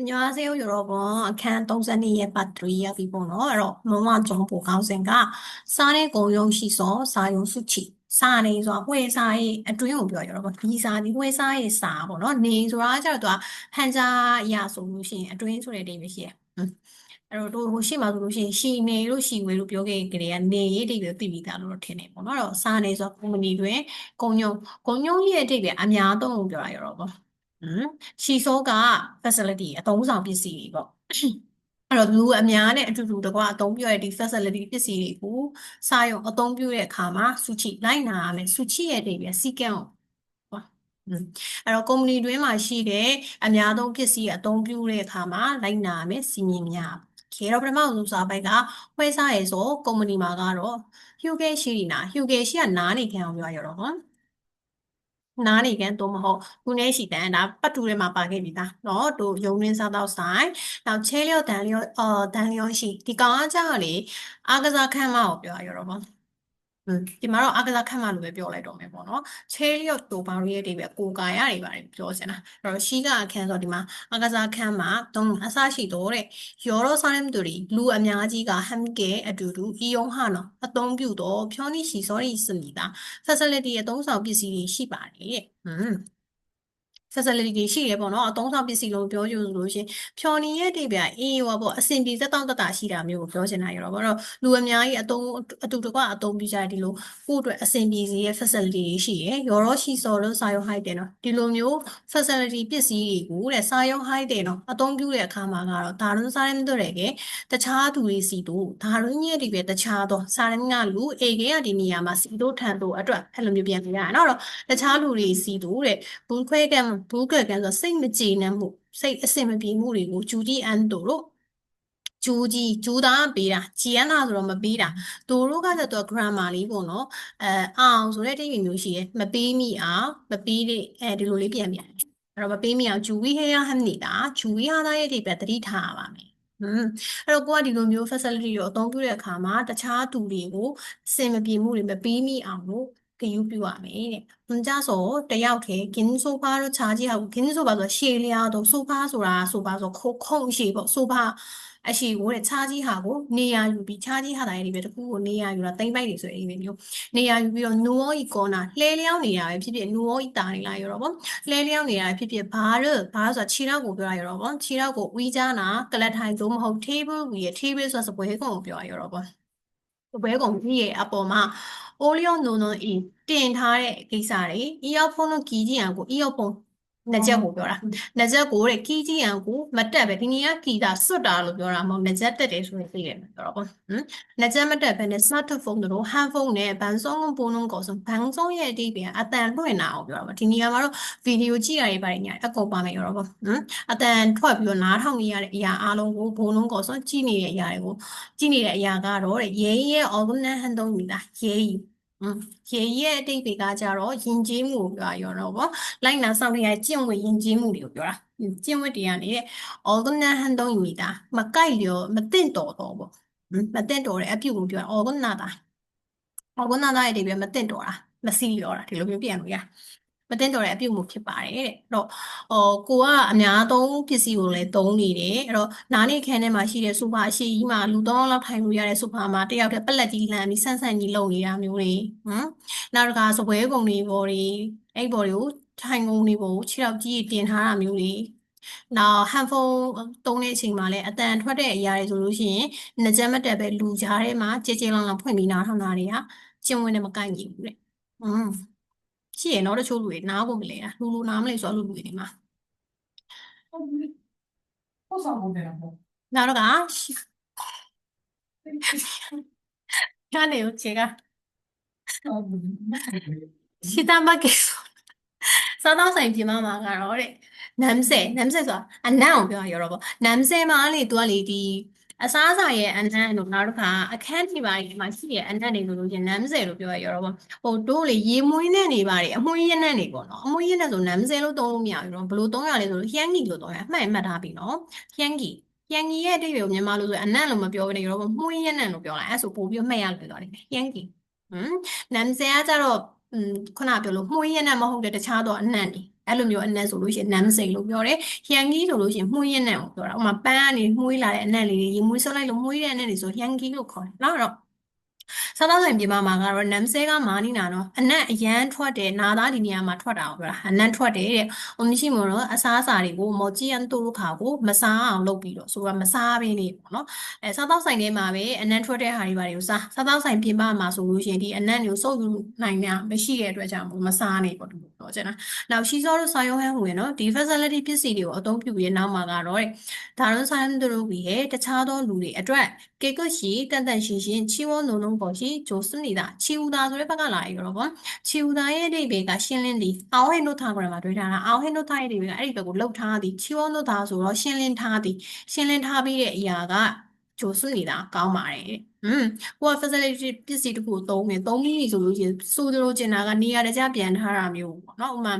안녕하세요, 여러분.အခန်း32ရဲ့ part 3ရပြီပေါ့နော်အဲ့တော့မမကျောင်းပိုခေါင်းစဉ်ကစားတဲ့ကုံယုံရှိစောစာယုံစုချီစားနေဆိုတာဝှေစားရဲ့အတွင်းကိုပြောရတော့ဒီစားဒီဝှေစားရဲ့စားပေါ့နော်နေဆိုတာကျတော့သူကဟန်ကြားအရာဆိုလို့ရှိရင်အတွင်းဆိုတဲ့အဓိပ္ပာယ်ရှိတယ်အဲ့တော့တို့ဟိုရှိမှဆိုလို့ရှိရင်ရှီနေလို့ရှီဝေလို့ပြောခဲ့ကြတဲ့ကနေရေးအဓိပ္ပာယ်သိပြီးသားလို့တော့ထင်တယ်ပေါ့နော်အဲ့တော့စားနေဆိုတာကုမ္ပဏီတွင်ကုံယုံကုံယုံရဲ့အဓိပ္ပာယ်အများသုံးကိုပြောရရတော့ပေါ့ ဟမ်ချီဆိုးက facility အသုံးဆောင်ပစ္စည်းတွေပေါ့အဲ့တော့လူအများနဲ့အတူတူတကွအသုံးပြုရတဲ့ဒီ facility ပစ္စည်းတွေကိုစာရုံအသုံးပြုတဲ့အခါမှာစုချိလိုက်နာရမယ်စုချိရဲ့အဓိပ္ပာယ်စီကံကိုဟောဟွန်းအဲ့တော့ company တွင်းမှာရှိတဲ့အများသုံးပစ္စည်းအသုံးပြုတဲ့အခါမှာလိုက်နာရမယ်စီမင်းများခေတော့ပထမဆုံးစာပိုက်ကဝဲစားရဲဆို company မှာကတော့ Hyuge ရှိနေတာ Hyuge ရှိကနားနေခံအောင်ပြောရတော့ဟော နားနေကန်တော့မဟုတ်ခုနေရှိတန်ဒါပတ်တူထဲမှာပါခဲ့ပြီသားเนาะတို့ယုံရင်းစားတော့ဆိုင်နောက်ချဲလျော့တန်လျော့အော်တန်လျော့ရှိဒီကောင်အကြလေအာကစားခန်းမကိုပြောရတော့ပေါ့อืม ဒီမှာတော့အာကစားခန်းမလို့ပဲပြောလိုက်တော့မယ်ပေါ့နော်ချဲလျော့တူပေါင်းရဲ့အဓိပ္ပာယ်ကိုကာရတွေပါတယ်ပြောစင်တာအဲ့တော့ရှိကအခန်းဆိုဒီမှာအာကစားခန်းမှာတုံးအစရှိတော့တဲ့ယောရောဆိုင်မ်တူရီလူအများကြီးကဟမ်ကဲအတူတူအီယုံဟာနော်အသုံးပြုတော့ဖြောနီရှိ sorry စမီတာ facility အသုံးဆောင်ပစ္စည်းတွေရှိပါတယ်တဲ့อืม facility တွေရှိတယ်ပေါ့နော်အသုံးဆောင်ပစ္စည်းလို့ပြောကြလို့ရှိရင်ဖြော်နီရဲ့အဓိပ္ပာယ်အေးဟောပေါ့အဆင်ပြေသက်တောင့်သက်တာရှိတာမျိုးကိုပြောချင်တာရတော့ပေါ့နော်လူအများကြီးအသုံးအတူတကွအသုံးပြုကြတယ်ဒီလိုကိုယ့်အတွက်အဆင်ပြေစေတဲ့ facility တွေရှိရယ်ရောရောရှိစော်လို့စာရုံ height တယ်နော်ဒီလိုမျိုး facility ပစ္စည်းတွေကိုတဲ့စာရုံ height တယ်နော်အသုံးပြုတဲ့အခါမှာကတော့ဒါရုံးစားရမ်းတို့ရယ်ကတခြားသူတွေစီတို့ဒါရုံးရဲ့အဓိပ္ပာယ်တခြားသောစာရင်းကလူအေကေကဒီနေရာမှာစီတို့ထန်တို့အတွက်အဲ့လိုမျိုးပြန်ပြရအောင်နော်တခြားလူတွေစီတို့တဲ့ဘူးခွဲကံဘူးကဲကံဆိုစိတ်မကြည်နပ်မှုစိတ်အဆင်မပြေမှုတွေကိုဂျူဂျီအန်တို့တို့ဂျူဂျီဂျူသားပေးတာဂျီအန်နာဆိုတော့မပေးတာတို့တို့ကကျတော့ grammar လေးပေါ့နော်အဲအောင်ဆိုတဲ့တိတ်မျိုးရှိရယ်မပေးမိအောင်မပေးတဲ့အဲဒီလိုလေးပြန်ပြန်အဲ့တော့မပေးမိအောင်ဂျူဝီဟဲရဟမ်နေတာဂျူဝီဟာသားရဲ့အဓိပ္ပာယ်သတိထားရပါမယ်ဟွန်းအဲ့တော့ကိုကဒီလိုမျိုး facility ကိုအသုံးပြုတဲ့အခါမှာတခြားသူတွေကိုအဆင်မပြေမှုတွေမပေးမိအောင်လို့ ဂရုပြုရမယ်တဲ့။ညကြဆိုတယောက်ထဲဂင်းဆိုဖာတို့ခြားကြည့်အောင်ဂင်းဆိုပါဆိုရှေလျာတော့ဆိုဖာဆိုတာဆိုပါဆိုခုခုံရှေပေါ့ဆိုဖာအရှိကိုတဲ့ခြားကြီးဟာကိုနေရာယူပြီးခြားကြီးဟာတိုင်းဒီပဲတခုကိုနေရာယူတာတိမ့်ပိုက်တွေဆိုရင်ဒီမျိုးနေရာယူပြီးတော့နူအောဤကောနာလှဲလျောင်းနေတာပဲဖြစ်ဖြစ်နူအောဤတာနေလာရတော့ပေါ့လှဲလျောင်းနေတာဖြစ်ဖြစ်ဘာရဘာဆိုတာခြေထောက်ကိုပြောရတော့ပေါ့ခြေထောက်ကိုဝီးကြနာကလတ်ထိုင်သို့မဟုတ် table ဝီးရ table ဆိုတာစပွဲကုံကိုပြောရတော့ပေါ့စပွဲကုံကြီးရဲ့အပေါ်မှာ အိုလီယိုနိုနိုအီတင်ထားတဲ့ကိစ္စတွေအီယောဖုန်းတို့ကီးကြည့်အောင်ကိုအီယောဖုန်း နှစ်ချက်ကိုပြောတာနှစ်ချက်ကိုတဲ့ကီးကြည့်အောင်ကိုမတက်ပဲဒီနေရာကီးတာစွတ်တာလို့ပြောတာမဟုတ်နှစ်ချက်တက်တယ်ဆိုရင်သိတယ်ပြောတော့ပေါ့ဟမ်နှစ်ချက်မတက်ဘဲနဲ့ smartphone တို့ handphone နဲ့ဘန်ဆောင်ပုံလုံးကောဆိုဘန်ဆောင်ရဲ့အတိပြန်အတန်လွှင့်တာကိုပြောတာပေါ့ဒီနေရာမှာတော့ဗီဒီယိုကြည့်ရတွေပါတယ်ညာအကုန်ပါမယ်ပြောတော့ပေါ့ဟမ်အတန်ထွက်ပြီးတော့နားထောင်နေရတဲ့အရာအားလုံးကိုဘုံလုံးကောဆိုကြည့်နေတဲ့အရာတွေကိုကြည့်နေတဲ့အရာကတော့တဲ့ရဲရဲ organ hand သုံးနေတာရဲอื มရေရဲ့အတိတ်တွေကကြတော့ယဉ်ကျေးမှုကိုပြောရတော့ဗောလိုက်နာဆောင်ရကျင့်ဝတ်ယဉ်ကျေးမှုတွေကိုပြောတာကျင့်ဝတ်တွေကနေအော်ဂနဟန်တုံးယူတာမကိုက်လျောမတင့်တော်တော့ဗောမတင့်တော်တဲ့အပြုကိုပြောတာအော်ဂနာတာအော်ဂနာတာရဲ့အတိတ်ပဲမတင့်တော်တာမစီလျောတာဒီလိုမျိုးပြန်လို့ရ မတင်တော်တဲ့အပြုတ်မှုဖြစ်ပါတယ်တဲ့အဲ့တော့ဟောကိုကအများသုံးပစ္စည်းကိုလည်းသုံးနေတယ်အဲ့တော့နားနေခန်းထဲမှာရှိတဲ့ဆိုဖာအရှိကြီးမှာလူသုံးလောက်ထိုင်လို့ရတဲ့ဆိုဖာမှာတယောက်တည်းပလက်ကြီးလမ်းပြီးဆန်းဆန်းကြီးလုံနေတာမျိုးတွေဟမ်နောက်တစ်ခါစပွဲကုံတွေပေါ်တွေအဲ့ပေါ်တွေကိုထိုင်ကုံတွေပေါ်ခြေထောက်ကြီးတင်ထားတာမျိုးတွေနောက်ဟန်ဖုန်းသုံးတဲ့အချိန်မှာလည်းအတန်ထွက်တဲ့အရာတွေဆိုလို့ရှိရင်နှကြမ်းမတက်ပဲလူကြားထဲမှာကြဲကြဲလောင်လောင်ဖွင့်ပြီးနားထောင်တာတွေကကျင့်ဝတ်နဲ့မကိုက်ညီဘူးတဲ့။อืม ရှိရနော်တချို့လူတွေနားကိုမလဲတာလူလူနားမလဲဆိုတော့လူလူတွေဒီမှာပို့ဆောင်ဖို့တယ်ပေါ့နောက်တော့ကကနေဦးချေကရှိတမကေစားတော့ဆိုင်ပြင်မမှာကတော့တဲ့နမ်ဆဲနမ်ဆဲဆိုတာအနံ့ကိုပြောရရောပေါ့နမ်ဆဲမှာလေသူကလေဒီ အစားအစာရဲ့အနံ့တို့နောက်တစ်ခါအခန်းဒီပါဒီမှာရှိရဲ့အနံ့တွေလို့လို့ရှင်နမ်ဆဲလို့ပြောရရောပေါ့ဟိုတို့လေရေမွေးနဲ့နေပါတယ်အမွှေးရနံ့နေပေါ့နော်အမွှေးရနံ့ဆိုနမ်ဆဲလို့သုံးလို့မရဘူးတော့ဘယ်လိုသုံးရလဲဆိုလို့ဟျန်းဂီလို့သုံးရအမှတ်မှတ်ထားပြီနော်ဟျန်းဂီဟျန်းဂီရဲ့အတိတ်ကိုမြန်မာလို့ဆိုအနံ့လို့မပြောဘဲနဲ့ရောပေါ့မွှေးရနံ့လို့ပြောလိုက်အဲ့ဆိုပို့ပြီးမှတ်ရလို့ပြောတယ်ဟျန်းဂီဟမ်နမ်ဆဲကကြတော့อืมခုနပြောလို့မှုရင်းနဲ့မဟုတ်တဲ့တခြားသောအနံ့တွေ အဲ့လိုမျိုးအနံ့ဆိုလို့ရှိရင်နမ်းစိန်လို့ပြောတယ်ဟျန်ကြီးဆိုလို့ရှိရင်မှုရင်းနဲ့ကိုပြောတာဥပမာပန်းကနေမှုလာတဲ့အနံ့လေးတွေရေမွေးဆွလိုက်လို့မှုရတဲ့အနံ့တွေဆိုဟျန်ကြီးလို့ခေါ်တယ်နော်အဲ့တော့ စားသောက်ဆိုင်ပြင်ပမှာကတော့နမ်ဆဲကမာနီနာနော်အနံ့အရန်ထွက်တယ်နာသားဒီနေရာမှာထွက်တာကိုပြောတာအနံ့ထွက်တယ်တဲ့။အမရှိမို့တော့အစားအစာတွေကိုမော်ဂျီယန်တိုလိုခါကိုမစားအောင်လုပ်ပြီးတော့ဆိုတော့မစားဘဲနေပေါ့နော်။အဲစားသောက်ဆိုင်ထဲမှာပဲအနံ့ထွက်တဲ့ဟာတွေပါတွေကိုစားစားသောက်ဆိုင်ပြင်ပမှာဆိုလို့ရှိရင်ဒီအနံ့တွေကိုစုပ်ယူနိုင်တာမရှိတဲ့အတွက်ကြောင့်မစားနေပေါ့ဒီလိုပြောချင်တာ။နောက်ရှီစောတို့စာရုံးဟန်းဝင်နော်ဒီ facility ပစ္စည်းတွေကိုအသုံးပြုပြီးနောက်မှာကတော့တဲ့ဒါရုံးဆိုင်တို့ရဲ့တခြားသောလူတွေအတွက်ကေကရှိတန်တန်ရှင်းရှင်းချီဝုံလုံးလုံးပေါ်ရှိဂျိုစနေတာချီဦးသားဆိုတဲ့ဘက်ကလာရောပေါ့ချီဦးသားရဲ့အဓိပ္ပာယ်ကရှင်းလင်းသည်အောင်းဟဲ့နုထားကြမှာတွေ့ထားတာအောင်းဟဲ့နုထားရဲ့အဓိပ္ပာယ်ကအဲ့ဒီဘက်ကိုလှုပ်ထားသည်ချီဝုံနုထားဆိုတော့ရှင်းလင်းထားသည်ရှင်းလင်းထားပြီးတဲ့အရာကဂျိုစနေတာကောင်းပါတယ်อืมကိုက facility ပစ္စည်းတစ်ခုကိုသုံးတယ်သုံးပြီးဆိုလို့ရှိရင်စိုးကြလို့ကျင်တာကနေရာတကျပြန်ထားတာမျိုးပေါ့နော်ဥပမာ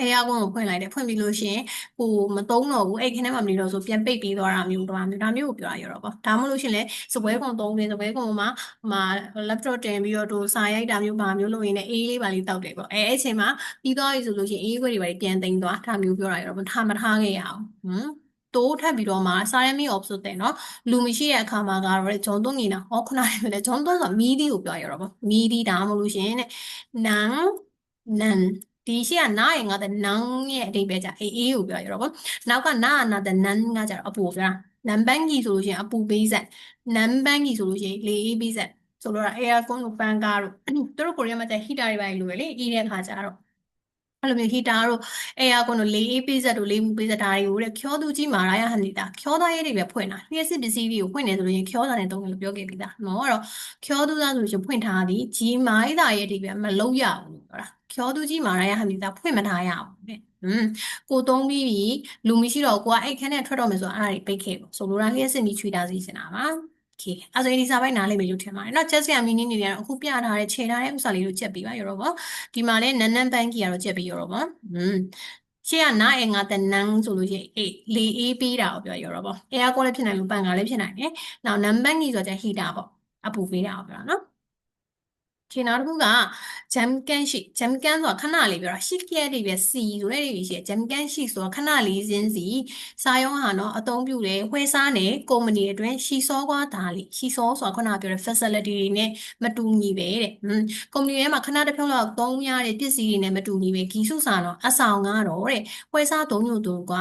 အဲအကွန်ကိုဖွင့်လိုက်တယ်ဖွင့်ပြီးလို့ရှိရင်ဟိုမသုံးတော့ဘူးအဲ့ခင်းထဲမှာမနေတော့ဆိုပြန်ပိတ်ပြီးသွားတာမျိုးတော့မျိုးဒါမျိုးကိုပြောရရောပေါ့ဒါမှမဟုတ်လို့ရှိရင်လည်းစပွဲကွန်သုံးတယ်စပွဲကွန်မှာမှာ laptop တင်ပြီးတော့တို့စာရိုက်တာမျိုးပါမျိုးလုပ်ရင်းနဲ့အေးလေးပါလေးတောက်တယ်ပေါ့အဲအဲ့အချိန်မှာပြီးသွားပြီဆိုလို့ရှိရင်အေးခွေတွေပါပြန်သိမ်းသွားဒါမျိုးပြောရရောပေါ့ထားမထားခဲ့ရအောင်ဟမ်တိုးထပ်ပြီးတော့မှစာရဲမီ option တဲ့เนาะလူမရှိတဲ့အခါမှာကတော့ဂျွန်သွန်းနေတာဟောခုနကပြောတယ်ဂျွန်သွန်းဆိုတာမီးဒီကိုပြောရတော့ပေါ့မီးဒီဒါမှမဟုတ်လို့ရှိရင်တဲ့နန်နန် ဒီရှိကနားရင်ငါတဲ့နန်းရဲ့အဓိပ္ပာယ်ကြအေးအေးကိုပြောရတော့ပေါ့နောက်ကနာနာတဲ့နန်းကကြတော့အပူပြောတာနန်ပန်းကြီးဆိုလို့ရှိရင်အပူပေးဆက်နန်ပန်းကြီးဆိုလို့ရှိရင်လေအေးပေးဆက်ဆိုတော့ aircon ကိုပန်းကားတို့သူတို့ကိုရီးယားမှာကျ heater တွေပါလို့ပဲလေအေးတဲ့ခါကျတော့အဲ့လိုမျိုး heater တို့ aircon တို့လေအေးပေးဆက်တို့လေမူပေးဆက်ဒါတွေကိုတဲ့ခေါသူကြီးမာရယဟန်နေတာခေါသားရဲ့တွေပဲဖွင့်တာလျှက်စစ်ပစ္စည်းတွေကိုဖွင့်နေဆိုလို့ရင်ခေါသားနဲ့တုံးတယ်လို့ပြောခဲ့ပြီးသားနော်အဲ့တော့ခေါသူသားဆိုလို့ရှိရင်ဖွင့်ထားသည်ကြီးမိုင်းသားရဲ့တွေပဲမလုံးရဘူး လို့ပြောတာခေါသူကြီးမာရယဟန်နေတာဖွင့်မထားရဘူးတဲ့ဟွန်းကိုသုံးပြီးပြီလူမရှိတော့ကိုကအဲ့ခန်းနဲ့ထွက်တော့မယ်ဆိုတော့အဲ့ဒါတွေပိတ်ခဲ့ပေါ့ဆိုလိုတာလျှက်စစ်ပြီးချွေတာစီစင်တာပါโอเคအဲ့ဆိုရင်ဒီစာပိုက်နားလိမ့်မယ်လို့ထင်ပါတယ်เนาะချက်စရာမီနင်းနေတယ်အခုပြထားတဲ့ခြေထားတဲ့ဥစ္စာလေးတို့ချက်ပြီးပါရောပေါ့ဒီမှာလဲနန်းနန်းပန်းကြီးကတော့ချက်ပြီးရောပေါ့อืมရှေ့ကနားအင်္ဂါတနန်းဆိုလို့ရှိရင်အေးလေအေးပေးတာကိုပြောရောပေါ့အဲအကောလည်းဖြစ်နိုင်လို့ပန်ကလည်းဖြစ်နိုင်တယ်နောက်နံပန်းကြီးဆိုတော့ဟီတာပေါ့အပူပေးတာကိုပြောတာเนาะ ခြေနောက်တစ်ခုကဂျမ်ကန်ရှိဂျမ်ကန်ဆိုတာခဏလေးပြောတာရှိကဲတွေပဲစီဆိုတဲ့တွေရှိဂျမ်ကန်ရှိဆိုတာခဏလေးစင်းစီစာရုံးဟာနော်အသုံးပြုတယ်ဝှဲစားနေကုမ္ပဏီအတွင်းရှီစောကွာဒါလေးရှီစောဆိုတာခုနပြောတဲ့ facility တွေနဲ့မတူညီပဲတဲ့ဟွန်းကုမ္ပဏီထဲမှာခဏတစ်ဖြုတ်လောက်သုံးရတဲ့ပစ္စည်းတွေနဲ့မတူညီပဲဂီစုစာတော့အဆောင်ကတော့တဲ့ဝှဲစားသုံးညို့သူက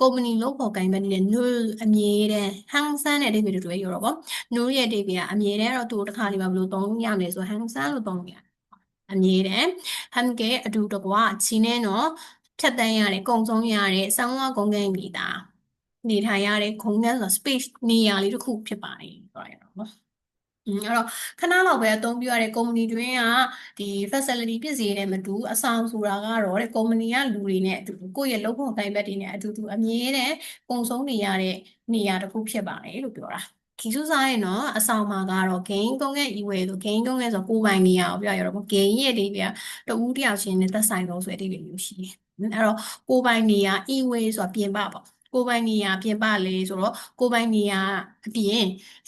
ကုမ္ပဏီလို့ခေါ်ကိုင်ပဲနေတဲ့ null အမြဲတမ်းဟန်ဆန်တဲ့အိဗေတွေရောပေါ့ null ရဲ့အိဗေကအမြဲတမ်းတော့သူတစ်ခါလေးပါဘယ်လိုသုံးရမလဲဆိုဟန်ဆန်လို့သုံးရတယ်အမြဲတမ်းဟမ်ကဲအတူတကွချီနေတော့ဖြတ်တန်းရတဲ့ကုံဆုံးရတဲ့ဆောင်းဝကုန်းကန်းမိတာနေထိုင်ရတဲ့ခုံကန်းဆို space နေရာလေးတစ်ခုဖြစ်ပါတယ်ပြောရအောင်နော်อืมအဲ့တော့ခဏလောက်ပဲအသုံးပြုရတဲ့ကုမ္ပဏီတွင်းကဒီ facility ပစ္စည်းတွေနဲ့မတူအဆောင်ဆိုတာကတော့တဲ့ကုမ္ပဏီကလူတွေနဲ့အတူတူကိုယ့်ရဲ့လုပ်ဖို့တိုင်ဘက်တွေနဲ့အတူတူအမြဲတမ်းပုံဆုံးနေရတဲ့နေရာတစ်ခုဖြစ်ပါတယ်လို့ပြောတာ ခီစုစားရင်တော့အဆောင်မှာကတော့ gain ကုန်းရဲ့ e-way ဆို gain ကုန်းရဲ့ဆိုကိုယ်ပိုင်နေရအောင်ပြောရတော့ gain ရဲ့အဓိပ္ပာယ်ကတဦးတယောက်ချင်းနဲ့သက်ဆိုင်တော့ဆိုတဲ့အဓိပ္ပာယ်မျိုးရှိတယ်။အဲ့တော့ကိုယ်ပိုင်နေရ e-way ဆိုတာပြင်ပပေါ့ကိုယ်ပိုင်နေရပြင်ပလေဆိုတော့ကိုယ်ပိုင်နေရအပြင်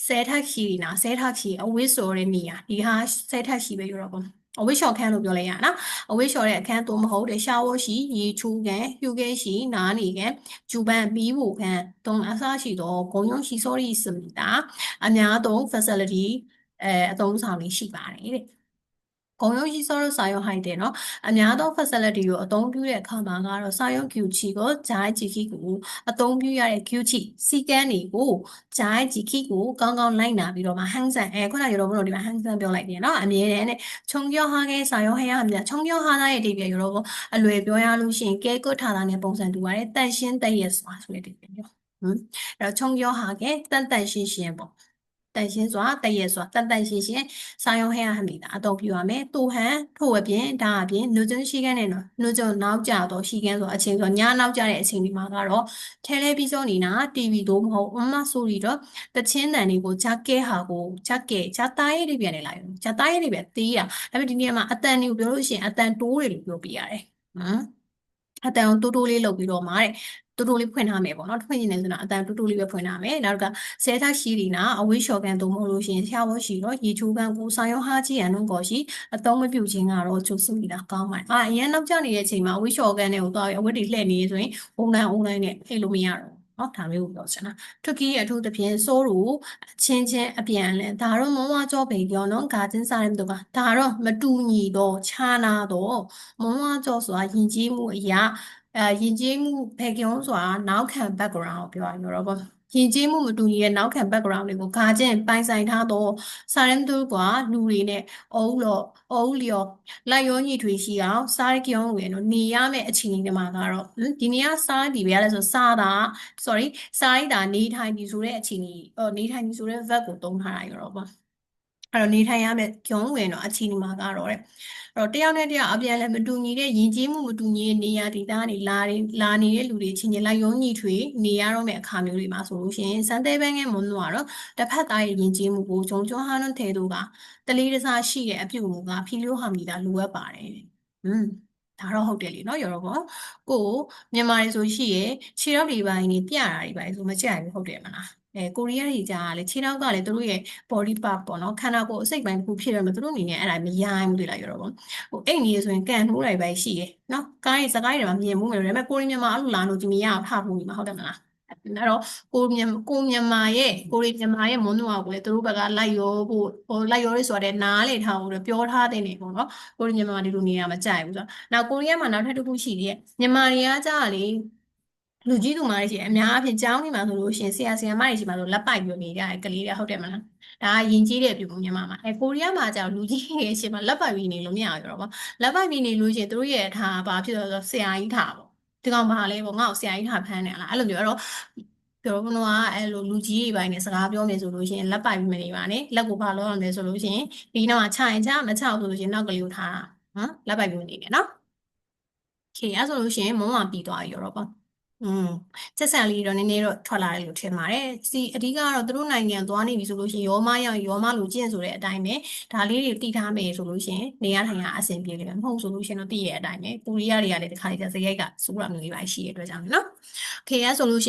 ဆဲထက်ခီနာဆဲထက်ခီအဝိဆိုတဲ့နေရဒီဟာဆဲထက်ခီပဲပြောတော့ပေါ့ အဝိရှော်ခန်းလို့ပြောလိုက်ရနော်အဝိရှော်တဲ့အခန်းသို့မဟုတ်တဲ့ရှာဝရှိရေချိုးကန်ဟျူကဲရှိနားနေကန်ဂျူပန်ပြီးဖို့ခန်းတုံအစားရှိတော့ဂုံယုံရှိ sorry စမီတာအများသုံး facility အဲအသုံးဆောင်လေးရှိပါတယ်တဲ့ ဂုံရုံးရှိစောလို့စာရုံးဟိုက်တယ်နော်အများသော facility ကိုအသုံးပြုတဲ့အခါမှာကတော့စာရုံး QC ကိုဂျိုင်း GK ကိုအသုံးပြုရတဲ့ QC စီကန်းတွေကိုဂျိုင်း GK ကိုကောင်းကောင်းလိုက်နာပြီးတော့မှဟန်ဆန်အဲခုနကရောဘုံတို့ဒီမှာဟန်ဆန်ပြောလိုက်တယ်နော်အမြဲတမ်းနဲ့ခြုံပြောဟာခဲ့စာရုံးဟဲရအမြဲခြုံပြောဟာသားရဲ့အဓိပ္ပာယ်ရောဘအလွယ်ပြောရလို့ရှိရင်ကဲကွတ်ထားတာနဲ့ပုံစံတူပါတယ်တန်ရှင်းတည့်ရစွာဆိုတဲ့အဓိပ္ပာယ်မျိုးဟမ်အဲ့တော့ခြုံပြောဟာခဲ့တန်တန်ရှင်းရှင်းပေါ့ တန်ရှင်းစွာတည့်ရစွာတန်တန်ရှင်းရှင်းစာရုံးဟဲရဟမိတာအသုံးပြုရမယ်တူဟန်ထို့အပြင်ဒါအပြင်နုကျန်းရှိကန်းနဲ့နော်နုကျန်းနောက်ကြတော့ရှိကန်းဆိုအချိန်ဆိုညနောက်ကြတဲ့အချိန်ဒီမှာကတော့တယ်လီဗီဇုံနေတာ TV တို့မဟုတ်အမဆိုရီတော့တချင်းတန်တွေကိုဂျက်ကဲဟာကိုဂျက်ကဲဂျာသားရေးတွေပြန်နေလာရောဂျာသားရေးတွေပဲသေးတာဒါပေမဲ့ဒီနေရာမှာအတန်တွေကိုပြောလို့ရှိရင်အတန်တိုးတွေလို့ပြောပြရတယ်ဟမ်အတန်တိုးတိုးလေးလုပ်ပြီးတော့မှာတဲ့ တူတူလေးဖွင့်ထားမယ်ပေါ့နော်ဖွင့်နေတယ်ဆိုတော့အတန်တူတူလေးပဲဖွင့်ထားမယ်နောက်ကဆဲထားရှိလီနာအဝေးလျှော်ကန်တို့မဟုတ်လို့ရှိရင်ဆရာဝရှိတော့ရေချိုးကန်ကိုဆောင်ရောဟာကြီးရန်တို့ကောရှိအသုံးမပြုခြင်းကတော့ကျုပ်စုမိတာကောင်းပါတယ်အာအရင်နောက်ကျနေတဲ့အချိန်မှာအဝေးလျှော်ကန်တွေကိုတော့အဝတ်တွေလှည့်နေဆိုရင်အုံလန်အုံလန်နဲ့ဖိတ်လို့မရတော့ဘူးနော်ဒါမျိုးကိုပြောချင်တာထွက်ကီးအထူးသဖြင့်စိုးရူအချင်းချင်းအပြန်လဲဒါတော့မဝါကြောပေပြောနော်ဂါချင်းစားတဲ့တို့ကဒါတော့မတူညီတော့ခြားနာတော့မဝါကြောဆိုတာယဉ်ကျေးမှုအရာ အဲယဉ်ကျေးမှုဘက်ကျောင်းဆိုတာနောက်ခံ background ကိုပြောရမှာတော့ပေါ့ယဉ်ကျေးမှုမတူညီတဲ့နောက်ခံ background တွေကိုဂါကျင့်ပိုင်ဆိုင်ထားတော့စာရင်းတို့ကလူတွေနဲ့အုပ်လို့အုပ်လျော်လိုက်ရောညီထွေရှိအောင်စားရကြောင်းဝင်တော့နေရမယ့်အခြေအနေတွေမှာကတော့ဟင်ဒီနေ့ကစားဒီပဲရလဲဆိုစားတာ sorry စားရတာနေထိုင်ပြီဆိုတဲ့အခြေအနေဟိုနေထိုင်ပြီဆိုတဲ့ verb ကိုသုံးထားတာရောပေါ့ အဲ့တော့နေထိုင်ရမယ့်ကျွန်းဝင်တော့အချီဒီမှာကတော့တဲ့အဲ့တော့တယောက်နဲ့တယောက်အပြန်လဲမတူညီတဲ့ယဉ်ကျေးမှုမတူညီတဲ့နေရာဒေသနေလာနေလာနေတဲ့လူတွေချင်းချင်းလိုက်ရုံညီထွေနေရတော့မယ့်အခါမျိုးတွေမှာဆိုလို့ရှိရင်စံသေးပန်းကမွန်းတော့တော့တစ်ဖက်သားရဲ့ယဉ်ကျေးမှုကိုဂျုံကျွမ်းဟန်ထဲတို့ကတလေးတစားရှိတဲ့အပြုအမူကဖီလီယိုဟာမီတာလိုအပ်ပါတယ်။ဟွန်းဒါတော့ဟုတ်တယ်လေနော်ရောဘောကိုမြန်မာတွေဆိုရှိရခြေရောက်တွေပိုင်းနေပြတာတွေပိုင်းဆိုမကြိုက်ဘူးဟုတ်တယ်မလား အဲကိုရီးယားတွေကြာကလေခြေထောက်ကလေသူတို့ရဲ့ body part ပေါ့နော်ခန္ဓာကိုယ်အစိတ်ပိုင်းတစ်ခုဖြစ်ရမှာသူတို့အနေနဲ့အဲ့ဒါမရိုင်းဘူးလေလားရောပေါ့ဟိုအိတ်နေဆိုရင်ကန်နှိုးလိုက်ပဲရှိတယ်နော်ကားရေးစကားတွေမှာမြင်မှုမယ်ဒါပေမဲ့ကိုရီးမြန်မာအဲ့လိုလာလို့ဒီမရအောင်ထဖို့နေမှာဟုတ်တယ်မလားအဲ့တော့ကိုမြန်မာကိုမြန်မာရဲ့ကိုရီးမြန်မာရဲ့မွန်းနွားကိုလေသူတို့ဘက်ကလိုက်ရောဖို့ဟိုလိုက်ရောလေးဆိုတဲ့နားလေထားဖို့ပြောထားတဲ့နေပေါ့နော်ကိုရီးမြန်မာဒီလိုနေတာမကြိုက်ဘူးဆိုတော့နောက်ကိုရီးယားမှာနောက်ထပ်တစ်ခုရှိသေးတယ်မြန်မာတွေကကြာလေ လူကြီးသူမတွေရှိတယ်အများအားဖြင့်ကျောင်းနေမှာဆိုလို့ရှင်ဆရာဆရာမတွေရှိမှာလို့လက်ပိုက်ပြီးနေကြတယ်ကလေးတွေဟုတ်တယ်မလားဒါကယဉ်ကျေးတဲ့ပြုမှုမြန်မာမှာအဲကိုရီးယားမှာကြောင်လူကြီးတွေရှိမှာလက်ပိုက်ပြီးနေလို့မရဘူးတော့ပေါ့လက်ပိုက်ပြီးနေလို့ရှင်တို့ရဲ့ထားဘာဖြစ်လို့ဆိုဆရာကြီးထားပေါ့ဒီကောင်ဘာလဲပေါ့ငါ့ကိုဆရာကြီးထားဖမ်းနေလားအဲ့လိုမျိုးအဲ့တော့ပြောကတော့အဲ့လိုလူကြီးတွေပိုင်းနဲ့စကားပြောမယ်ဆိုလို့ရှင်လက်ပိုက်ပြီးမနေပါနဲ့လက်ကိုဘာလို့ရမလဲဆိုလို့ရှင်ဒီနောက်မှာခြရင်ခြမခြဘူးဆိုလို့ရှင်နောက်ကလေးကိုထားနော်လက်ပိုက်ပြီးနေတယ်နော် Okay အဲ့ဆိုလို့ရှင်မုံမပြီးသွားပြီရောပေါ့ อืมဆက်ဆံလေးတော့နည်းနည်းတော့ထွက်လာတယ်လို့ထင်ပါတယ်။စီအဓိကကတော့သူတို့နိုင်ငံသွားနေပြီဆိုလို့ရှိရင်ရောမရောက်ရောမလူကျင့်ဆိုတဲ့အတိုင်းပဲဒါလေးတွေတည်ထားမယ်ဆိုလို့ရှိရင်နေရထိုင်ရအဆင်ပြေလိမ့်မယ်။မဟုတ်ဆိုလို့ရှိရင်တော့တည်ရတဲ့အတိုင်းပဲကိုရီးယားတွေကလည်းဒီခါလေးကျစရိုက်ကစိုးရမျိုးလေးပါရှိရတဲ့အတွက်ကြောင့်နော်။ Okay အဲဆိုလို့ရှိရင်